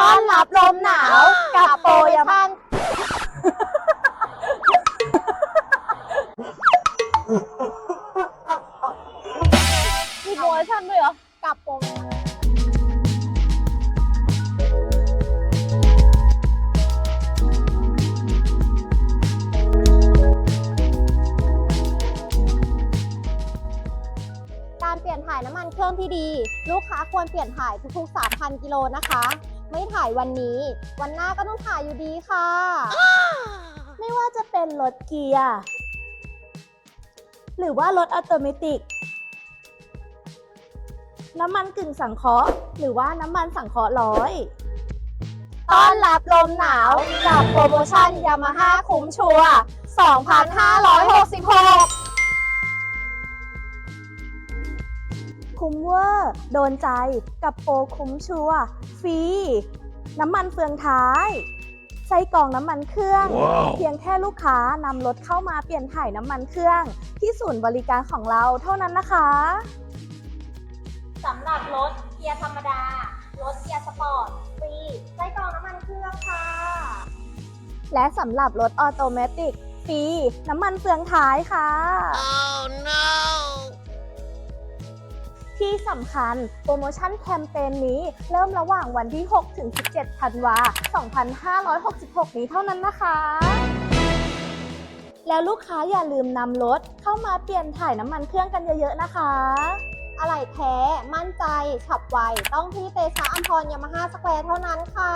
ต้อนรับลมหนาวกับโปรยพันมีโปรโมชั่นด้วยเหรอ กับโปรการเปลี่ยนถ่ายน้ำมันเครื่องที่ดี ลูกค้าควรเปลี่ยนถ่ายทุกๆ 3,000 กิโลนะคะ ไม่ถ่ายวันนี้ วันหน้าก็ต้องถ่ายอยู่ดีค่ะ ไม่ว่าจะเป็นรถเกียร์ หรือว่ารถอัตโนมัติน้ำมันกึ่งสังเคราะห์ หรือว่าน้ำมันสังเคราะห์ร้อยต้อนรับลมหนาวกับโปรโมชั่นยามาฮ่าคุ้มชัวร์2,566 คุ้มเวอร์ โดนใจกับโปรคุ้มชัวร์ฟรี น้ำมันเฟืองท้ายใส่กล่องน้ำมันเครื่องเพียงแค่ลูกค้านำรถเข้ามาเปลี่ยนถ่ายน้ำมันเครื่อง ที่ศูนย์บริการของเราเท่านั้นนะคะสำหรับรถเกียร์ธรรมดา รถเกียร์สปอร์ตฟรีใช้กรองน้ำมันเครื่องค่ะ และสำหรับรถออโตเมติกฟรีน้ำมันเฟืองท้ายค่ะ ที่สำคัญโปรโมชั่นแคมเปญนี้เริ่มระหว่างวันที่ 6 ถึง 17ธันวา2566 นี้เท่านั้นนะคะ แล้วลูกค้าอย่าลืมนำรถเข้ามาเปลี่ยนถ่ายน้ำมันเครื่องกันเยอะๆนะคะอะไรแท้ มั่นใจ ฉับไว ต้องที่เตชะอัมพรยามาฮ่าสแควร์เท่านั้นค่ะ